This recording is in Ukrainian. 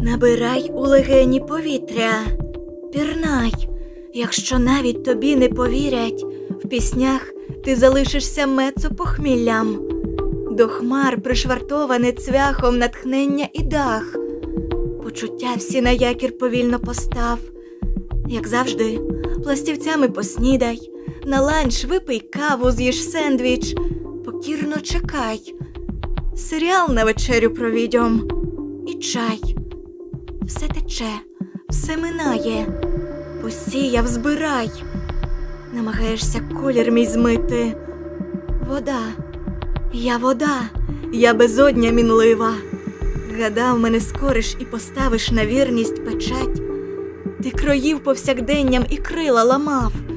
Набирай у легені повітря, пірнай, якщо навіть тобі не повірять, в піснях ти залишишся мецо похміллям. До хмар пришвартоване цвяхом натхнення і дах. Почуття всі на якір повільно постав. Як завжди, пластівцями поснідай, на ланч випий каву, з'їж сендвіч, покірно чекай. Серіал на вечерю провідьом і чай. Все тече, все минає, посіяв, збирай. Намагаєшся колір мій змити. Вода, я вода, я безодня мінлива. Гадав, мене скориш і поставиш на вірність печать. Ти кроїв повсякденням і крила ламав.